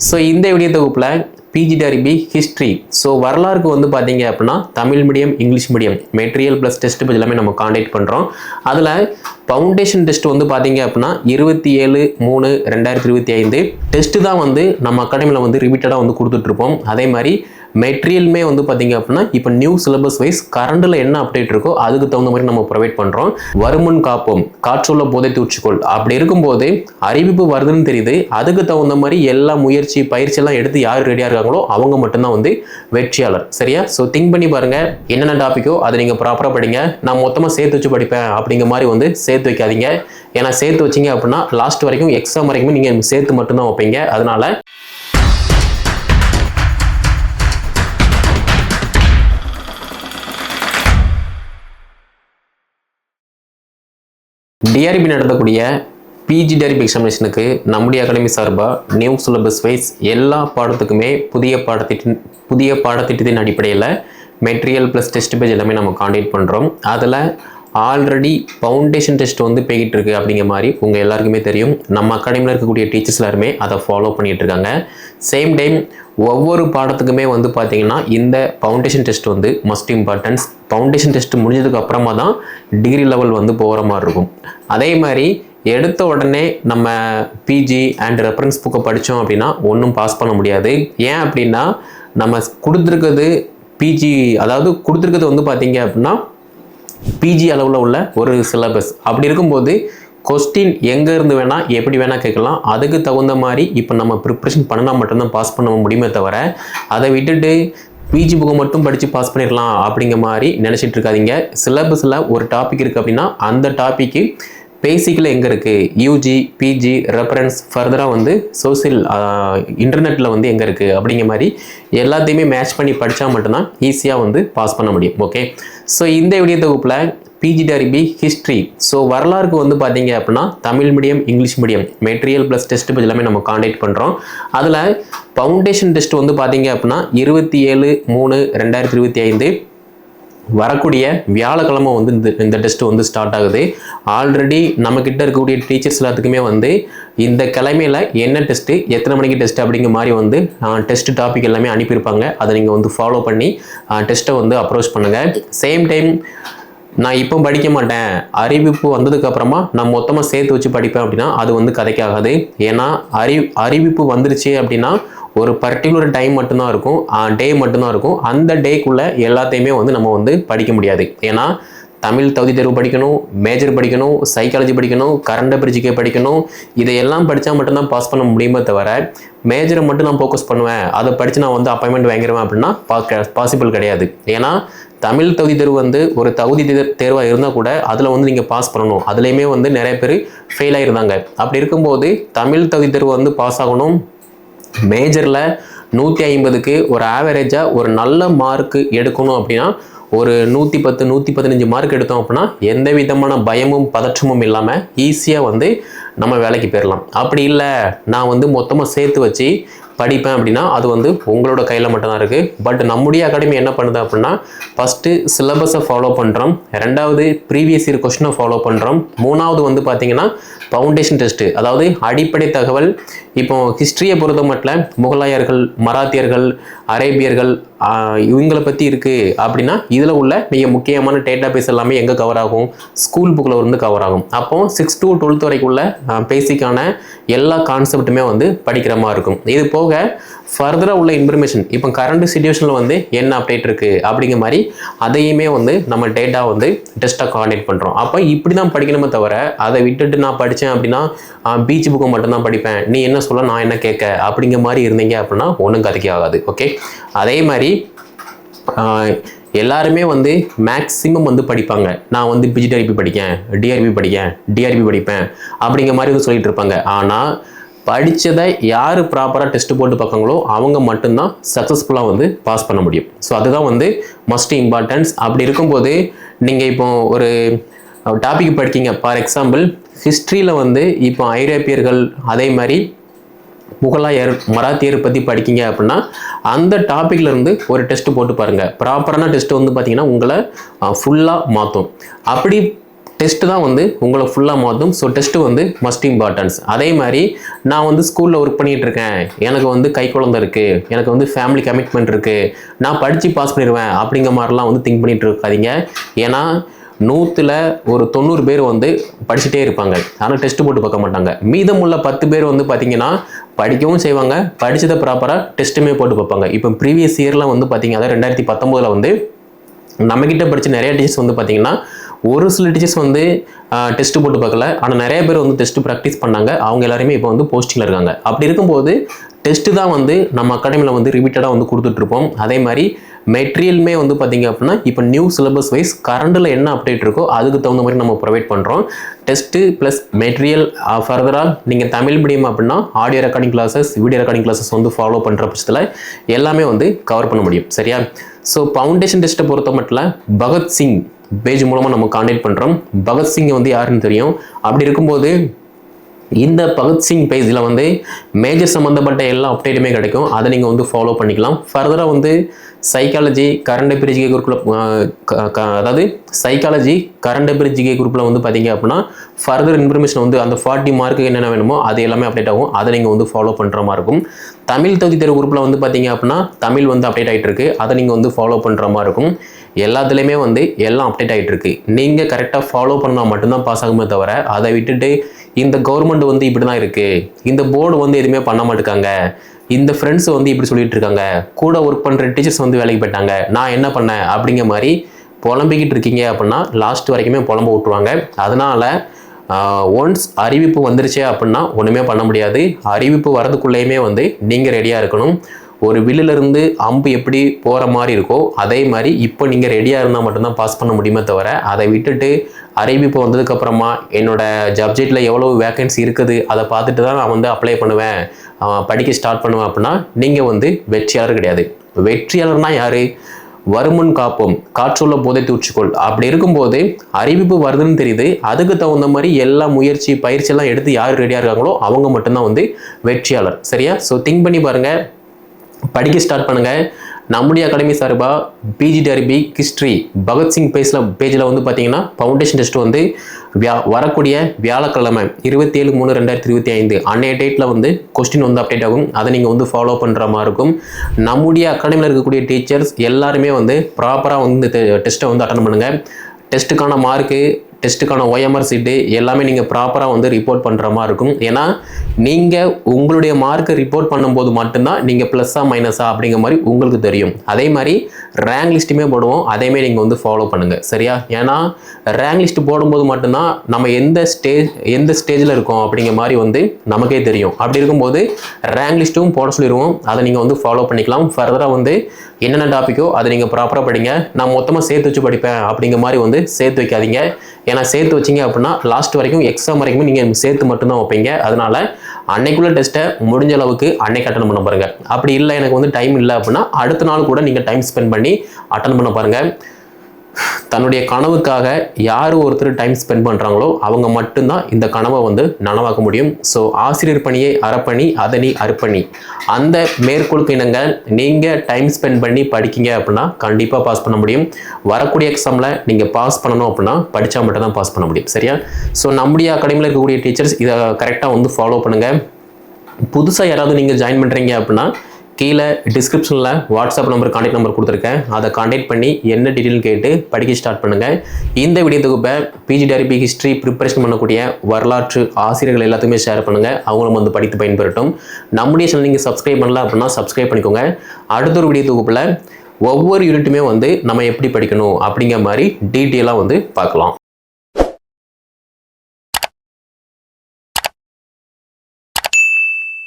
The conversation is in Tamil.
ஸோ இந்த வீடியோ தொகுப்பில் பிஜிடிஆர்பி ஹிஸ்ட்ரி ஸோ வரலாறுக்கு வந்து பார்த்தீங்க அப்படின்னா Tamil medium English medium material plus test எல்லாமே நம்ம காண்டாக்ட் பண்ணுறோம் அதில் ஃபவுண்டேஷன் டெஸ்ட் வந்து பார்த்தீங்க அப்படின்னா இருபத்தி ஏழு மூணு ரெண்டாயிரத்தி இருபத்தி ஐந்து டெஸ்ட்டு தான் வந்து நம்ம அகாடமியில் வந்து ரிப்பீட்டடாக வந்து கொடுத்துட்ருப்போம் அதே மாதிரி மெட்டீரியலுமே வந்து பார்த்தீங்க அப்படின்னா இப்போ நியூ சிலபஸ் வைஸ் கரண்டில் என்ன அப்டேட் இருக்கோ அதுக்கு தகுந்த மாதிரி நம்ம ப்ரொவைட் பண்ணுறோம் வருமுன் காப்போம் காற்றுள்ள போதை தூச்சிக்கொள் அப்படி இருக்கும்போது அறிவிப்பு வருதுன்னு தெரியுது. அதுக்கு தகுந்த மாதிரி எல்லா முயற்சி பயிற்சி எல்லாம் எடுத்து யார் ரெடியாக இருக்காங்களோ அவங்க மட்டும்தான் வந்து வெற்றியாளர். சரியா? ஸோ திங்க் பண்ணி பாருங்கள் என்னென்ன டாப்பிக்கோ அதை நீங்கள் ப்ராப்பராக படிங்க. நான் மொத்தமாக சேர்த்து வச்சு படிப்பேன் அப்படிங்கிற மாதிரி வந்து சேர்த்து வைக்காதீங்க. ஏன்னா சேர்த்து வச்சீங்க அப்படின்னா லாஸ்ட் வரைக்கும் எக்ஸாம் வரைக்கும் நீங்கள் சேர்த்து மட்டும்தான் வைப்பீங்க. அதனால டிஆர்பி நடத்தக்கூடிய பிஜி டிஆர்பி எக்ஸாமினேஷனுக்கு நம்முடைய அகாடமி சார்பாக நியூ சிலபஸ் வைஸ் எல்லா பாடத்துக்குமே புதிய பாடத்திட்ட புதிய பாடத்திட்டத்தின் அடிப்படையில் மெட்டீரியல் ப்ளஸ் டெஸ்ட் பேஜ் எல்லாமே நம்ம காண்டாக்ட் பண்ணுறோம் அதில் ஆல்ரெடி ஃபவுண்டேஷன் டெஸ்ட் வந்து போய்கிட்டு இருக்கு அப்படிங்கிற மாதிரி உங்கள் எல்லாருக்குமே தெரியும். நம்ம அகாடமியில் இருக்கக்கூடிய டீச்சர்ஸ் எல்லாருமே அதை ஃபாலோ பண்ணிகிட்டு இருக்காங்க சேம் டைம் ஒவ்வொரு பாடத்துக்குமே வந்து பார்த்திங்கன்னா இந்த ஃபவுண்டேஷன் டெஸ்ட் வந்து மஸ்ட் இம்பார்ட்டன்ஸ் ஃபவுண்டேஷன் டெஸ்ட் முடிஞ்சதுக்கு அப்புறமா தான் டிகிரி லெவல் வந்து போகிற மாதிரி இருக்கும். அதே மாதிரி எடுத்த உடனே நம்ம பிஜி அண்ட் ரெஃபரன்ஸ் புக்கை படித்தோம் அப்படின்னா ஒன்றும் பாஸ் பண்ண முடியாது. ஏன் அப்படின்னா நம்ம கொடுத்துருக்கிறது பிஜி அதாவது கொடுத்துருக்கிறது வந்து பார்த்திங்க அப்படின்னா பிஜி அளவில் உள்ள ஒரு சிலபஸ் அப்படி இருக்கும்போது கொஸ்டின் எங்கே இருந்து வேணால் எப்படி வேணால் கேட்கலாம். அதுக்கு தகுந்த மாதிரி இப்போ நம்ம ப்ரிப்ரேஷன் பண்ணினா மட்டும்தான் பாஸ் பண்ண முடியுமே தவிர அதை விட்டுட்டு பிஜி புக்கை மட்டும் படித்து பாஸ் பண்ணிடலாம் அப்படிங்கிற மாதிரி நினச்சிட்டு இருக்காதீங்க. சிலபஸில் ஒரு டாபிக் இருக்குது அப்படின்னா அந்த டாப்பிக்கு பேசிக்கில் எங்கே இருக்குது யூஜி பிஜி ரெஃபரன்ஸ் ஃபர்தராக வந்து சோசியல் இன்டர்நெட்டில் வந்து எங்கே இருக்குது அப்படிங்கிற மாதிரி எல்லாத்தையுமே மேட்ச் பண்ணி படித்தா மட்டும்தான் ஈஸியாக வந்து பாஸ் பண்ண முடியும். ஓகே ஸோ இந்த வீடியோ தொகுப்பில் பிஜி டரிபி ஹிஸ்ட்ரி ஸோ வரலாறுக்கு வந்து பார்த்தீங்க அப்படின்னா Tamil medium English medium material plus test எல்லாமே நம்ம காண்டாக்ட் பண்ணுறோம் அதில் ஃபவுண்டேஷன் டெஸ்ட் வந்து பார்த்தீங்க அப்படின்னா இருபத்தி ஏழு மூணு ரெண்டாயிரத்தி இருபத்தி ஐந்து வரக்கூடிய வியாழக்கிழமை வந்து இந்த இந்த டெஸ்ட் வந்து ஸ்டார்ட் ஆகுது. ஆல்ரெடி நம்மக்கிட்ட இருக்கக்கூடிய டீச்சர்ஸ் எல்லாத்துக்குமே வந்து இந்த கிழமையில் என்ன டெஸ்ட்டு எத்தனை மணிக்கு டெஸ்ட் அப்படிங்கிற மாதிரி வந்து டெஸ்ட் டாபிக் எல்லாமே அனுப்பியிருப்பாங்க. அதை நீங்கள் வந்து ஃபாலோ பண்ணி டெஸ்ட்டை வந்து அப்ரோச் பண்ணுங்கள் சேம் டைம் நான் இப்போ படிக்க மாட்டேன். அறிவிப்பு வந்ததுக்கப்புறமா நான் மொத்தமாக சேர்த்து வச்சு படிப்பேன் அப்படின்னா அது வந்து கதைக்காகாது. ஏன்னா அறி அறிவிப்பு வந்துருச்சு அப்படின்னா ஒரு பர்டிகுலர் டைம் மட்டும்தான் இருக்கும். டே மட்டும்தான் இருக்கும். அந்த டேக்குள்ளே எல்லாத்தையுமே வந்து நம்ம வந்து படிக்க முடியாது. ஏன்னா தமிழ் தகுதி தேர்வு படிக்கணும் மேஜர் படிக்கணும் சைக்காலஜி படிக்கணும் கரண்ட் அபிரிஜிக்கே படிக்கணும். இதையெல்லாம் படித்தா மட்டும்தான் பாஸ் பண்ண முடியுமே தவிர மேஜரை மட்டும் நான் ஃபோக்கஸ் பண்ணுவேன். அதை படித்து நான் வந்து அப்பாயின்மெண்ட் வாங்கிடுவேன் அப்படின்னா பாசிபிள் கிடையாது. ஏன்னா தமிழ் தகுதி தேர்வு வந்து ஒரு தகுதி தேர்வாக இருந்தால் கூட அதில் வந்து நீங்கள் பாஸ் பண்ணணும். அதுலேயுமே வந்து நிறைய பேர் ஃபெயில் ஆகிருந்தாங்க அப்படி இருக்கும்போது தமிழ் தகுதி தேர்வு வந்து பாஸ் ஆகணும். மேஜரில் நூற்றி ஐம்பதுக்கு ஒரு ஆவரேஜாக ஒரு நல்ல மார்க்கு எடுக்கணும் அப்படின்னா ஒரு நூற்றி பத்து நூற்றி பதினஞ்சு மார்க் எடுத்தோம் அப்படின்னா எந்த விதமான பயமும் பதற்றமும் இல்லாமல் ஈஸியாக வந்து நம்ம வேலைக்கு போயிடலாம் அப்படி இல்லை நான் வந்து மொத்தமாக சேர்த்து வச்சு படிப்பேன் அப்படின்னா அது வந்து உங்களோட கையில் மட்டும்தான் இருக்குது பட் நம்முடைய அகாடமி என்ன பண்ணுது அப்படின்னா ஃபஸ்ட்டு சிலபஸை ஃபாலோ பண்ணுறோம் ரெண்டாவது ப்ரீவியஸ் இயர் கொஷினை ஃபாலோ பண்ணுறோம் மூணாவது வந்து பார்த்திங்கன்னா ஃபவுண்டேஷன் டெஸ்ட்டு அதாவது அடிப்படை தகவல் இப்போ ஹிஸ்ட்ரியை பொறுத்த மட்டும் முகலாயர்கள் மராத்தியர்கள் அரேபியர்கள் இவங்களை பற்றி இருக்குது அப்படின்னா இதில் உள்ள மிக முக்கியமான டேட்டா பேஸ் எல்லாமே எங்கே கவர் ஆகும்? ஸ்கூல் புக்கில் இருந்து கவர் ஆகும். அப்போ சிக்ஸ் டு டுவெல்த் வரைக்குள்ள பேசிக்கான எல்லா கான்செப்ட்டுமே வந்து படிக்கிற மாதிரி இருக்கும். இது போக ஃபர்தராக உள்ள இன்ஃபர்மேஷன் இப்போ கரண்ட் சுச்சுவேஷனில் வந்து என்ன அப்டேட் இருக்குது அப்படிங்கிற மாதிரி அதையுமே வந்து நம்ம டேட்டா வந்து டெஸ்ட்டாக கார்டினேட் பண்ணுறோம் அப்போ இப்படி தான் படிக்கணுமே தவிர அதை விட்டுட்டு நான் படித்தேன் அப்படின்னா பீச் புக்கை மட்டும்தான் படிப்பேன். நீ என்ன சொல்ல நான் என்ன கேட்க அப்படிங்கிற மாதிரி இருந்தீங்க அப்படின்னா ஒன்றும் கதைக்கு ஆகாது. ஓகே அதே மாதிரி எல்லாருமே வந்து மேக்ஸிமம் வந்து படிப்பாங்க. நான் வந்து பிஜிடிஆர்பி படிக்கேன் டிஆர்பி படிக்கேன் டிஆர்பி படிப்பேன் அப்படிங்கிற மாதிரி வந்து சொல்லிட்டு இருப்பாங்க. ஆனால் படித்ததை யார் ப்ராப்பராக டெஸ்ட் போட்டு பார்க்காங்களோ அவங்க மட்டும்தான் சக்ஸஸ்ஃபுல்லாக வந்து பாஸ் பண்ண முடியும். ஸோ அதுதான் வந்து மஸ்ட் இம்பார்ட்டன்ஸ் அப்படி இருக்கும்போது நீங்கள் இப்போ ஒரு டாபிக் படிக்கிங்க. ஃபார் எக்ஸாம்பிள் ஹிஸ்ட்ரியில் வந்து இப்போ ஐரோப்பியர்கள் அதே மாதிரி முகலாயர் மராத்தியர் பற்றி படிக்கீங்க அப்படின்னா அந்த டாப்பிக்லேருந்து ஒரு டெஸ்ட் போட்டு பாருங்கள் ப்ராப்பரான டெஸ்ட் வந்து பார்த்தீங்கன்னா உங்களை ஃபுல்லாக மாற்றும் அப்படி டெஸ்ட் தான் வந்து உங்களை ஃபுல்லாக மாற்றும் ஸோ டெஸ்ட்டு வந்து மஸ்ட் இம்பார்ட்டன்ஸ் அதே மாதிரி நான் வந்து ஸ்கூலில் ஒர்க் பண்ணிகிட்டு இருக்கேன். எனக்கு வந்து கை குழந்தை இருக்குது எனக்கு வந்து ஃபேமிலி கமிட்மெண்ட் இருக்குது நான் படித்து பாஸ் பண்ணிடுவேன் அப்படிங்கிற மாதிரிலாம் வந்து திங்க் பண்ணிகிட்டு இருக்காதீங்க. ஏன்னா நூற்றில் ஒரு தொண்ணூறு பேர் வந்து படிச்சுட்டே இருப்பாங்க. ஆனால் டெஸ்ட் போட்டு பார்க்க மாட்டாங்க. மீதமுள்ள பத்து பேர் வந்து பார்த்தீங்கன்னா படிக்கவும் செய்வாங்க. படித்ததை ப்ராப்பராக டெஸ்ட்டுமே போட்டு பார்ப்பாங்க. இப்போ ப்ரீவியஸ் இயர்லாம் வந்து பார்த்தீங்க அதாவது ரெண்டாயிரத்தி பத்தொம்போதில் வந்து நம்மக்கிட்ட படித்த நிறைய டீச்சர்ஸ் வந்து பார்த்தீங்கன்னா ஒரு சில டீச்சர்ஸ் வந்து டெஸ்ட் போட்டு பார்க்கல. ஆனால் நிறைய பேர் வந்து டெஸ்ட் ப்ராக்டிஸ் பண்ணாங்க. அவங்க எல்லாருமே இப்போ வந்து போஸ்டிங்கில் இருக்காங்க. அப்படி இருக்கும்போது டெஸ்ட்டு தான் வந்து நம்ம அகாடமியில் வந்து ரிப்பீட்டடாக வந்து கொடுத்துட்ருப்போம் அதே மாதிரி மெட்டீரியலுமே வந்து பார்த்தீங்க அப்படின்னா இப்போ நியூ சிலபஸ் வைஸ் கரண்டில் என்ன அப்டேட் இருக்கோ அதுக்கு தகுந்த மாதிரி நம்ம ப்ரொவைட் பண்ணுறோம் டெஸ்ட்டு ப்ளஸ் மெட்டீரியல் ஃபர்தராக நீங்கள் தமிழ் மீடியம் அப்படின்னா audio recording classes video recording classes வந்து ஃபாலோ பண்ணுற பட்சத்தில் எல்லாமே வந்து கவர் பண்ண முடியும். சரியா? ஸோ ஃபவுண்டேஷன் டெஸ்ட்டை பொறுத்த மட்டும் பகத்சிங் பேஜ் மூலமாக நம்ம காண்டாக்ட் பண்ணுறோம் பகத்சிங்கை வந்து யாருன்னு தெரியும். அப்படி இருக்கும்போது இந்த பகத்சிங் பேஜில் வந்து மேஜர் சம்மந்தப்பட்ட எல்லா அப்டேட்டுமே கிடைக்கும். அதை நீங்கள் வந்து ஃபாலோ பண்ணிக்கலாம். ஃபர்தராக வந்து சைக்காலஜி கரண்ட் அஃபேர் ஜிகே குரூப்பில் அதாவது சைக்காலஜி கரண்ட் அஃபேர் ஜிகே குரூப்பில் வந்து பார்த்தீங்க அப்படின்னா ஃபர்தர் இன்ஃபர்மேஷன் வந்து அந்த ஃபார்ட்டி மார்க்கு என்னென்ன வேணுமோ அது எல்லாமே அப்டேட் ஆகும். அதை நீங்கள் வந்து ஃபாலோ பண்ணுற மாதிரி இருக்கும். தமிழ் தகுதி தேர்வு குரூப்பில் வந்து பார்த்தீங்க அப்படின்னா தமிழ் வந்து அப்டேட் ஆகிட்டு இருக்குது அதை நீங்கள் வந்து ஃபாலோ பண்ணுற மாதிரி இருக்கும். எல்லாத்துலேயுமே வந்து எல்லாம் அப்டேட் ஆகிட்டு இருக்கு நீங்கள் கரெக்டாக ஃபாலோ பண்ணால் மட்டும்தான் பாஸ் ஆகுமே தவிர அதை விட்டுட்டு இந்த கவர்மெண்ட் வந்து இப்படி தான் இருக்குது இந்த போர்டு வந்து எதுவுமே பண்ண மாட்டேங்காங்க இந்த ஃப்ரெண்ட்ஸ் வந்து இப்படி சொல்லிட்டு இருக்காங்க. கூட ஒர்க் பண்ணுற டீச்சர்ஸ் வந்து வேலைக்கு போயிட்டாங்க. நான் என்ன பண்ணேன்? அப்படிங்கிற மாதிரி புலம்பிக்கிட்டு இருக்கீங்க அப்படின்னா லாஸ்ட் வரைக்குமே புலம்ப விட்டுருவாங்க. அதனால் ஒன்ஸ் அறிவிப்பு வந்துருச்சே அப்படின்னா ஒன்றுமே பண்ண முடியாது. அறிவிப்பு வரதுக்குள்ளேயுமே வந்து நீங்கள் ரெடியாக இருக்கணும். ஒரு வில்லிலிருந்து அம்பு எப்படி போகிற மாதிரி இருக்கோ அதே மாதிரி இப்போ நீங்கள் ரெடியாக இருந்தால் மட்டும்தான் பாஸ் பண்ண முடியுமே தவிர அதை விட்டுட்டு அறிவிப்பு வந்ததுக்கப்புறமா என்னோடய சப்ஜெக்டில் எவ்வளோ வேகன்சி இருக்குது அதை பார்த்துட்டு தான் நான் வந்து அப்ளை பண்ணுவேன். படிக்க ஸ்டார்ட் பண்ணுவேன் அப்படின்னா நீங்கள் வந்து வெற்றியாளர் கிடையாது. வெற்றியாளர்னால் யார்? வருமுன் காப்போம் காற்றுள்ள போதை தூச்சிக்கொள் அப்படி இருக்கும்போது அறிவிப்பு வருதுன்னு தெரியுது அதுக்கு தகுந்த மாதிரி எல்லா முயற்சி பயிற்சியெல்லாம் எடுத்து யார் ரெடியாக இருக்காங்களோ அவங்க மட்டும்தான் வந்து வெற்றியாளர். சரியா? ஸோ திங்க் பண்ணி பாருங்கள் படிக்க ஸ்டார்ட் பண்ணுங்கள் நம்முடைய அகாடமி சார்பாக பிஜிடிஆர்பி ஹிஸ்ட்ரி பகத்சிங் பேஜில் பேஜில் வந்து பார்த்தீங்கன்னா ஃபவுண்டேஷன் டெஸ்ட் வந்து வியா வரக்கூடிய வியாழக்கிழமை இருபத்தி ஏழு மூணு ரெண்டாயிரத்தி இருபத்தி ஐந்து. அன்னைய டேட்டில் வந்து கொஸ்டின் வந்து அப்டேட் ஆகும். அதை நீங்கள் வந்து ஃபாலோ பண்ணுற மாதிரி இருக்கும். நம்முடைய அகாடமியில் இருக்கக்கூடிய டீச்சர்ஸ் எல்லாருமே வந்து ப்ராப்பராக வந்து இந்த டெஸ்ட்டை வந்து அட்டன் பண்ணுங்கள் டெஸ்ட்டுக்கான மார்க்கு டெஸ்ட்டுக்கான OMR சீட்டு எல்லாமே நீங்கள் ப்ராப்பராக வந்து ரிப்போர்ட் பண்ணுற மாதிரி இருக்கும். ஏன்னா நீங்கள் உங்களுடைய மார்க்கை ரிப்போர்ட் பண்ணும்போது மட்டும்தான் நீங்கள் ப்ளஸ்ஸா மைனஸா அப்படிங்கிற மாதிரி உங்களுக்கு தெரியும். அதே மாதிரி ரேங்க் லிஸ்ட்டுமே போடுவோம். அதேமாரி நீங்கள் வந்து ஃபாலோ பண்ணுங்கள் சரியா? ஏன்னா ரேங்க் லிஸ்ட் போடும்போது மட்டும்தான் நம்ம எந்த ஸ்டேஜ் எந்த ஸ்டேஜில் இருக்கோம் அப்படிங்கிற மாதிரி வந்து நமக்கே தெரியும். அப்படி இருக்கும்போது ரேங்க் லிஸ்ட்டும் போட சொல்லிடுவோம் அதை நீங்கள் வந்து ஃபாலோ பண்ணிக்கலாம். ஃபர்தராக வந்து என்னென்ன டாப்பிக்கோ அதை நீங்கள் ப்ராப்பராக படிங்க. நான் மொத்தமாக சேர்த்து வச்சு படிப்பேன் அப்படிங்கிற மாதிரி வந்து சேர்த்து வைக்காதீங்க. ஏன்னா சேர்த்து வச்சீங்க அப்படின்னா லாஸ்ட் வரைக்கும் எக்ஸாம் வரைக்கும் நீங்கள் சேர்த்து மட்டும்தான் வைப்பீங்க. அதனால் அன்னைக்குள்ள டெஸ்ட்டை முடிஞ்ச அளவுக்கு அன்னைக்கு அட்டன் பண்ண பாருங்கள் அப்படி இல்லை எனக்கு வந்து டைம் இல்லை அப்படின்னா அடுத்த நாள் கூட நீங்கள் டைம் ஸ்பெண்ட் பண்ணி அட்டன் பண்ண பாருங்கள் தன்னுடைய கனவுக்காக யார் ஒருத்தர் டைம் ஸ்பெண்ட் பண்ணுறாங்களோ அவங்க மட்டும்தான் இந்த கனவை வந்து நனவாக்க முடியும். ஸோ ஆசிரியர் பணியை அறப்பணி அதனி அர்ப்பணி. அந்த மேற்கொள்க்கு இணங்க நீங்கள் டைம் ஸ்பெண்ட் பண்ணி படிக்கீங்க அப்படின்னா கண்டிப்பாக பாஸ் பண்ண முடியும். வரக்கூடிய எக்ஸாமில் நீங்கள் பாஸ் பண்ணணும் அப்படின்னா படித்தா மட்டும்தான் பாஸ் பண்ண முடியும். சரியா? ஸோ நம்முடைய அகாடமியில் இருக்கக்கூடிய டீச்சர்ஸ் இதை கரெக்டாக வந்து ஃபாலோ பண்ணுங்கள் புதுசாக யாராவது நீங்கள் ஜாயின் பண்ணுறீங்க அப்படின்னா கீழே டிஸ்கிரிப்ஷனில் வாட்ஸ்அப் நம்பர் கான்டாக்ட் நம்பர் கொடுத்துருக்கேன். அதை கான்டெக்ட் பண்ணி என்ன டீட்டெயில் கேட்டு படிக்க ஸ்டார்ட் பண்ணுங்கள் இந்த வீடியோ தொகுப்பை பிஜிடிஆர்பி ஹிஸ்ட்ரி ப்ரிப்பரேஷன் பண்ணக்கூடிய வரலாற்று ஆசிரியர்கள் எல்லாத்துக்குமே ஷேர் பண்ணுங்கள் அவங்களும் வந்து படித்து பயன்பெறட்டும். நம்முடைய சேனல் நீங்கள் சப்ஸ்கிரைப் பண்ணல அப்படின்னா சப்ஸ்கிரைப் பண்ணிக்கோங்க. அடுத்த ஒரு வீடியோ தொகுப்பில் ஒவ்வொரு யூனிட்டுமே வந்து நம்ம எப்படி படிக்கணும் அப்படிங்கிற மாதிரி டீட்டெயிலாக வந்து பார்க்கலாம்.